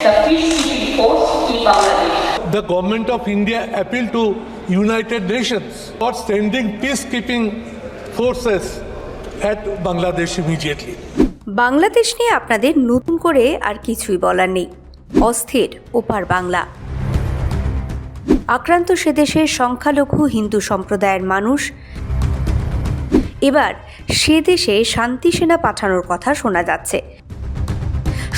the peacekeeping force in Bangladesh. The government of India appealed to United Nations for sending peacekeeping forces at Bangladesh immediately. Bangladesh নিয়ে আপনাদের নতুন করে আর কিছুই বলার নেই অস্থির ওপার বাংলা আক্রান্ত সে দেশের সংখ্যালঘু হিন্দু সম্প্রদায়ের মানুষ এবার সে দেশে শান্তি সেনা পাঠানোর কথা শোনা যাচ্ছে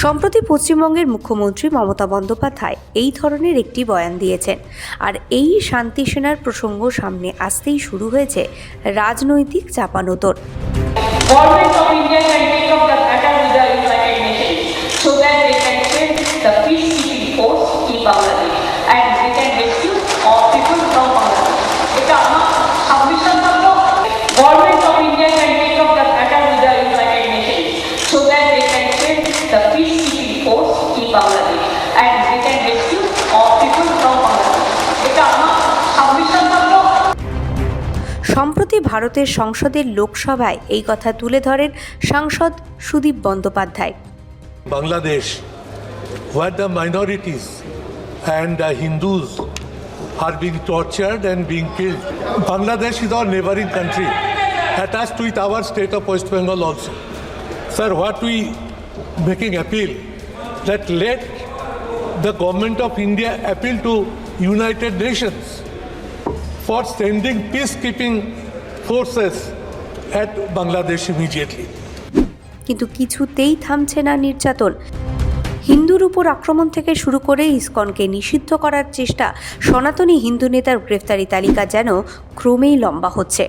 সম্প্রতি পশ্চিমবঙ্গের মুখ্যমন্ত্রী মমতা বন্দ্যোপাধ্যায় এই ধরনের একটি বয়ান দিয়েছেন। আর এই শান্তি সেনার প্রসঙ্গ সামনে আসতেই শুরু হয়েছে রাজনৈতিক চাপানোতর। বাংলাদেশ ভারতের সংসদের লোকসভায় এই কথা তুলে ধরেন সাংসদ Sudip Bandyopadhyay. Bangladesh where the minorities and the Hindus are being tortured and being kill Bangladesh is our neighbouring country attach with our state of West Bengal also sir what we making appeal that let the government of India appeal to United Nations for sending peace keeping forces at Bangladesh immediately. কিন্তু কিছুতেই থামছে না নির্যাতন। হিন্দুর উপর আক্রমণ থেকে শুরু করে ইসকনকে নিষিদ্ধ করার চেষ্টা সনাতনী হিন্দু নেতার গ্রেফতারি তালিকা যেন ক্রমেই লম্বা হচ্ছে।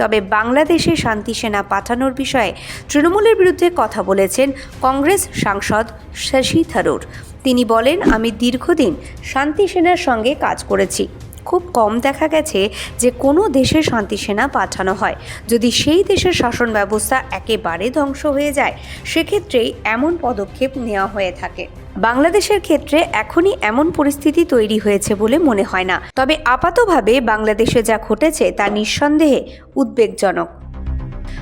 তবে বাংলাদেশে শান্তি সেনা পাঠানোর বিষয়ে তৃণমূলের বিরুদ্ধে কথা বলেছেন কংগ্রেস সাংসদ শশী থারুর। তিনি বলেন, আমি দীর্ঘদিন শান্তি সেনার সঙ্গে কাজ করেছি। খুব কম দেখা গেছে যে কোনো দেশে শান্তিসেনা পাঠানো হয়। যদি সেই দেশের শাসন ব্যবস্থা একেবারে ধ্বংস হয়ে যায়, সেক্ষেত্রেই এমন পদক্ষেপ নেওয়া হয়ে থাকে। বাংলাদেশের ক্ষেত্রে এখনই এমন পরিস্থিতি তৈরি হয়েছে বলে মনে হয় না। তবে আপাতভাবে বাংলাদেশে যা ঘটেছে তা নিঃসন্দেহে উদ্বেগজনক।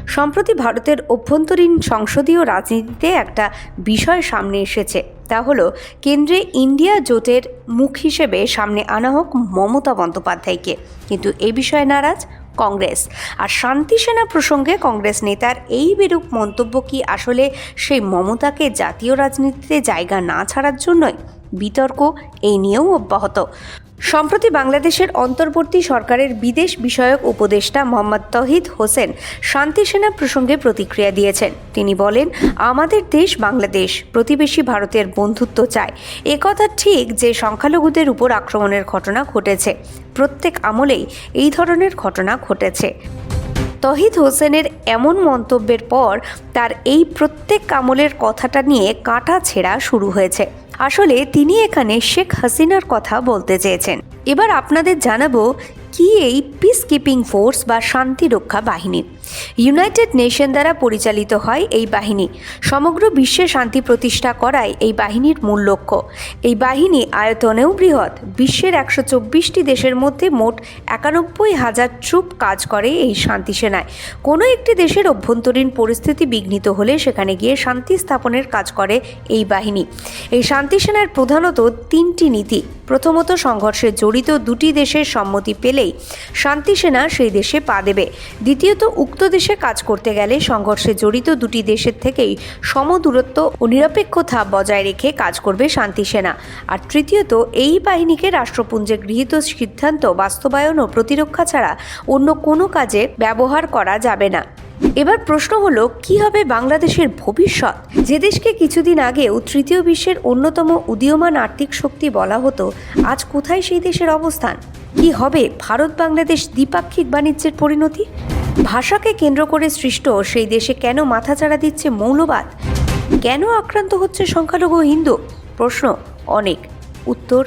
সম্প্রতি ভারতের অভ্যন্তরীণ সংসদীয় রাজনীতিতে একটা বিষয় সামনে এসেছে। তা হলো, কেন্দ্রে ইন্ডিয়া জোটের মুখ হিসেবে সামনে আনা হোক মমতা বন্দ্যোপাধ্যায়কে। কিন্তু এ বিষয়ে নারাজ কংগ্রেস। আর শান্তি সেনা প্রসঙ্গে কংগ্রেস নেতার এই বিরূপ মন্তব্য কি আসলে সেই মমতাকে জাতীয় রাজনীতিতে জায়গা না ছাড়ার জন্যই বিতর্ক? এই নিয়েও অব্যাহত। সম্প্রতি বাংলাদেশের অন্তর্বর্তী সরকারের বিদেশ বিষয়ক উপদেষ্টা মোহাম্মদ তহিদ হোসেন শান্তি সেনা প্রসঙ্গে প্রতিক্রিয়া দিয়েছেন। তিনি বলেন, আমাদের দেশ বাংলাদেশ, প্রতিবেশী ভারতের বন্ধুত্ব চায়। একথা ঠিক যে সংখ্যালঘুদের উপর আক্রমণের ঘটনা ঘটেছে। প্রত্যেক আমলেই এই ধরনের ঘটনা ঘটেছে। তহিদ হোসেনের এমন মন্তব্যের পর তার এই প্রত্যেক আমলের কথাটা নিয়ে কাটা ছেঁড়া শুরু হয়েছে। আসলে তিনি এখানে শেখ হাসিনার কথা বলতে চেয়েছেন। এবার আপনাদের জানাব কি এই পিস কিপিং ফোর্স বা শান্তিরক্ষা বাহিনী? ইউনাইটেড নেশন দ্বারা পরিচালিত হয় এই বাহিনী। সমগ্র বিশ্বে শান্তি প্রতিষ্ঠা করায় এই বাহিনীর মূল লক্ষ্য। এই বাহিনী আয়তনেও বৃহৎ। বিশ্বের একশো চব্বিশটি দেশের মধ্যে মোট একানব্বই হাজার ট্রুপ কাজ করে এই শান্তি সেনায়। কোনো একটি দেশের অভ্যন্তরীণ পরিস্থিতি বিঘ্নিত হলে সেখানে গিয়ে শান্তি স্থাপনের কাজ করে এই বাহিনী। এই শান্তি সেনার প্রধানত তিনটি নীতি। প্রথমত সংঘর্ষে জড়িত দুটি দেশের সম্মতি পেলেই শান্তি সেনা সেই দেশে পা দেবে। দ্বিতীয়ত, উক্ত দেশে কাজ করতে গেলে সংঘর্ষে জড়িত দুটি দেশের থেকেই সমদূরত্ব ও নিরপেক্ষতা বজায় রেখে কাজ করবে শান্তি সেনা। আর তৃতীয়ত, এই বাহিনীকে রাষ্ট্রপুঞ্জে গৃহীত সিদ্ধান্ত বাস্তবায়ন ও প্রতিরক্ষা ছাড়া অন্য কোনো কাজে ব্যবহার করা যাবে না। এবার প্রশ্ন হলো কি হবে বাংলাদেশের ভবিষ্যৎ? যে দেশকে কিছুদিন আগেও তৃতীয় বিশ্বের অন্যতম উদীয়মান আর্থিক শক্তি বলা হতো, আজ কোথায় সেই দেশের অবস্থান? কি হবে ভারত বাংলাদেশ দ্বিপাক্ষিক বাণিজ্যের পরিণতি? ভাষাকে কেন্দ্র করে সৃষ্ট সেই দেশে কেন মাথাচাড়া দিচ্ছে মৌলবাদ? কেন আক্রান্ত হচ্ছে সংখ্যালঘু হিন্দু? প্রশ্ন অনেক। উত্তর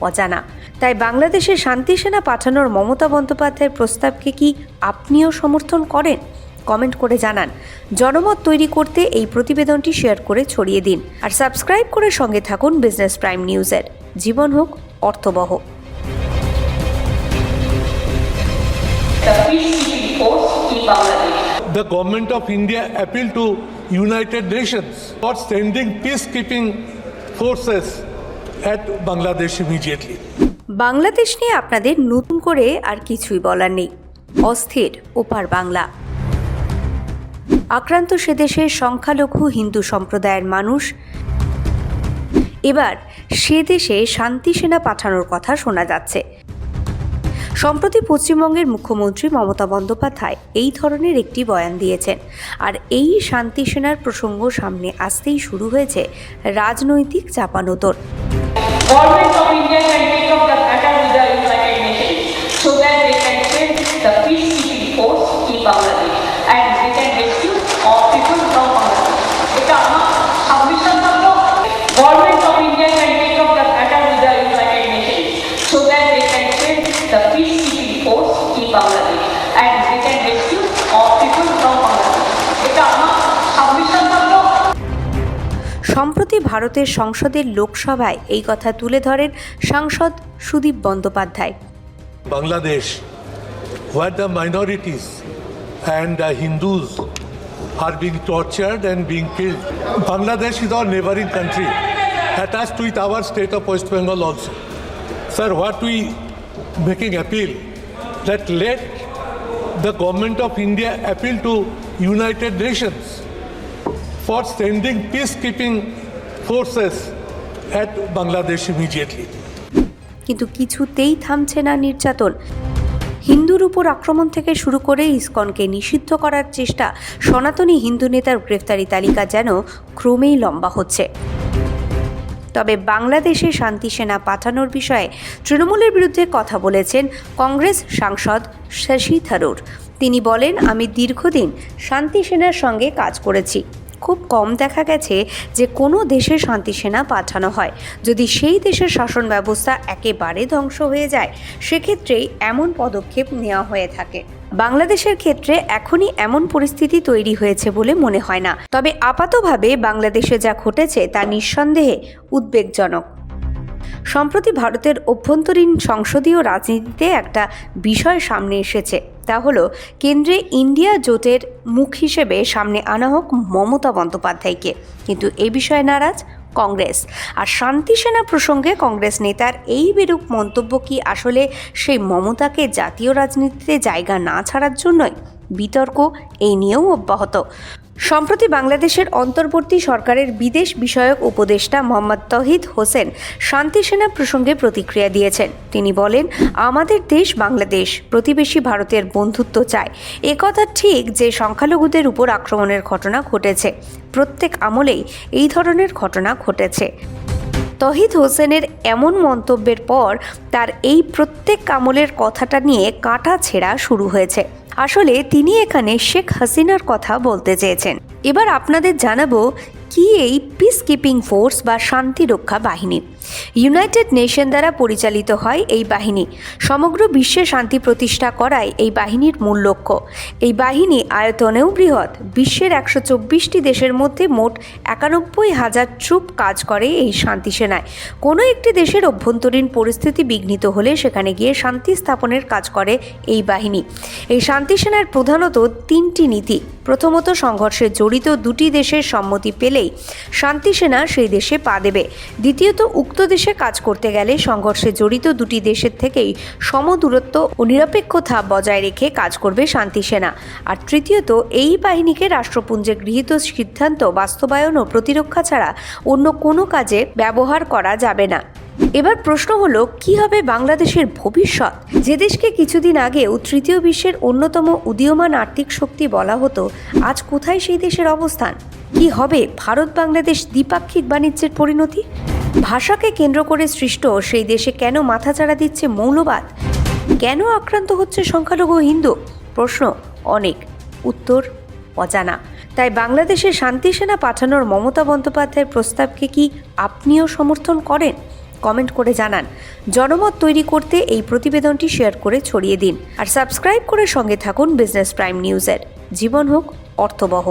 অজানা। তাই বাংলাদেশে শান্তি সেনা পাঠানোর মমতা বন্দ্যোপাধ্যায়ের প্রস্তাবকে কি আপনিও সমর্থন করেন? কমেন্ট করে জানান জনমত তৈরি করতে এই প্রতিবেদনটি শেয়ার করে ছড়িয়ে দিন আর সাবস্ক্রাইব করে সঙ্গে থাকুন বিজনেস প্রাইম নিউজের জীবন হোক অর্থবহ the government of India appealed to United Nations for sending peacekeeping forces at Bangladesh immediately. Bangladesh নিয়ে আপনাদের নতুন করে আর কিছুই বলার নেই অস্থির ওপার বাংলা আক্রান্ত সে দেশের সংখ্যালঘু হিন্দু সম্প্রদায়ের মানুষ। এবার সে দেশে শান্তি সেনা পাঠানোর কথা শোনা যাচ্ছে। সম্প্রতি পশ্চিমবঙ্গের মুখ্যমন্ত্রী মমতা বন্দ্যোপাধ্যায় এই ধরনের একটি বয়ান দিয়েছেন। আর এই শান্তি সেনার প্রসঙ্গ সামনে আসতেই শুরু হয়েছে রাজনৈতিক চাপানোতর। সম্প্রতি ভারতের সংসদের লোকসভায় এই কথা তুলে ধরেন সাংসদ Sudip Bandyopadhyay. Bangladesh where the minorities and the Hindus are being tortured and being kill Bangladesh is our neighbouring country attach with our state of West Bengal also sir what we making appeal that let the government of India appeal to United Nations for sending peace keeping forces at Bangladesh immediately. কিন্তু কিছুতেই থামছে না নির্যাতন। হিন্দুর উপর আক্রমণ থেকে শুরু করে ইসকনকে নিষিদ্ধ করার চেষ্টা সনাতনী হিন্দু নেতার গ্রেফতারি তালিকা যেন ক্রমেই লম্বা হচ্ছে। তবে বাংলাদেশে শান্তি সেনা পাঠানোর বিষয়ে তৃণমূলের বিরুদ্ধে কথা বলেছেন কংগ্রেস সাংসদ শশী থারুর। তিনি বলেন, আমি দীর্ঘদিন শান্তি সেনার সঙ্গে কাজ করেছি। খুব কম দেখা গেছে যে কোনো দেশে শান্তি সেনা পাঠানো হয়। যদি সেই দেশের শাসন ব্যবস্থা একেবারে ধ্বংস হয়ে যায়, সেক্ষেত্রেই এমন পদক্ষেপ নেওয়া হয়ে থাকে। বাংলাদেশের ক্ষেত্রে এখনই এমন পরিস্থিতি তৈরি হয়েছে বলে মনে হয় না। তবে আপাতভাবে বাংলাদেশে যা ঘটেছে তা নিঃসন্দেহে উদ্বেগজনক। সম্প্রতি ভারতের অভ্যন্তরীণ সংসদীয় রাজনীতিতে একটা বিষয় সামনে এসেছে। তা হলো, কেন্দ্রে ইন্ডিয়া জোটের মুখ হিসেবে সামনে আনা হোক মমতা বন্দ্যোপাধ্যায়কে। কিন্তু এ বিষয়ে নারাজ কংগ্রেস। আর শান্তি সেনা প্রসঙ্গে কংগ্রেস নেতার এই বিরূপ মন্তব্য কি আসলে সেই মমতাকে জাতীয় রাজনীতিতে জায়গা না ছাড়ার জন্যই? বিতর্ক, এই নিয়েও অব্যাহত। সম্প্রতি বাংলাদেশের অন্তর্বর্তী সরকারের বিদেশ বিষয়ক উপদেষ্টা মোহাম্মদ তহিদ হোসেন শান্তি সেনা প্রসঙ্গে প্রতিক্রিয়া দিয়েছেন। তিনি বলেন, আমাদের দেশ বাংলাদেশ, প্রতিবেশী ভারতের বন্ধুত্ব চায়। একথা ঠিক যে সংখ্যালঘুদের উপর আক্রমণের ঘটনা ঘটেছে। প্রত্যেক আমলেই এই ধরনের ঘটনা ঘটেছে। তহিদ হোসেনের এমন মন্তব্যের পর তার এই প্রত্যেক আমলের কথাটা নিয়ে কাটা ছেঁড়া শুরু হয়েছে। আসলে তিনি এখানে শেখ হাসিনার কথা বলতে চেয়েছেন। এবার আপনাদের জানাব কি এই পিস কিপিং ফোর্স বা শান্তিরক্ষা বাহিনী? ইউনাইটেড নেশন দ্বারা পরিচালিত হয় এই বাহিনী। সমগ্র বিশ্বে শান্তি প্রতিষ্ঠা করাই এই বাহিনীর মূল লক্ষ্য। এই বাহিনী আয়তনেও বৃহৎ। বিশ্বের একশো চব্বিশটি দেশের মধ্যে মোট একানব্বই হাজার ট্রুপ কাজ করে এই শান্তি সেনায়। কোনো একটি দেশের অভ্যন্তরীণ পরিস্থিতি বিঘ্নিত হলে সেখানে গিয়ে শান্তি স্থাপনের কাজ করে এই বাহিনী। এই শান্তি সেনার প্রধানত তিনটি নীতি। প্রথমত সংঘর্ষে জড়িত দুটি দেশের সম্মতি পেলেই শান্তি সেনা সেই দেশে পা দেবে। দ্বিতীয়ত, উক্ত দেশে কাজ করতে গেলে সংঘর্ষে জড়িত দুটি দেশের থেকেই সমদূরত্ব ও নিরপেক্ষতা বজায় রেখে কাজ করবে শান্তি সেনা। আর তৃতীয়ত, এই বাহিনীকে রাষ্ট্রপুঞ্জে গৃহীত সিদ্ধান্ত বাস্তবায়ন ও প্রতিরক্ষা ছাড়া অন্য কোনো কাজে ব্যবহার করা যাবে না। এবার প্রশ্ন হলো, কি হবে বাংলাদেশের ভবিষ্যৎ? যে দেশকে কিছুদিন আগেও তৃতীয় বিশ্বের অন্যতম উদীয়মান আর্থিক শক্তি বলা হতো, আজ কোথায় সেই দেশের অবস্থান? কি হবে ভারত বাংলাদেশ দ্বিপাক্ষিক বাণিজ্যের পরিণতি? ভাষাকে কেন্দ্র করে সৃষ্ট সেই দেশে কেন মাথাচাড়া দিচ্ছে মৌলবাদ? কেন আক্রান্ত হচ্ছে সংখ্যালঘু হিন্দু? প্রশ্ন অনেক। উত্তর অজানা। তাই বাংলাদেশে শান্তি সেনা পাঠানোর মমতা বন্দ্যোপাধ্যায়ের প্রস্তাবকে কি আপনিও সমর্থন করেন? কমেন্ট করে জানান। জনমত তৈরি করতে এই প্রতিবেদনটি শেয়ার করে ছড়িয়ে দিন। আর সাবস্ক্রাইব করে সঙ্গে থাকুন বিজনেস প্রাইম নিউজের। জীবন হোক, অর্থবহ।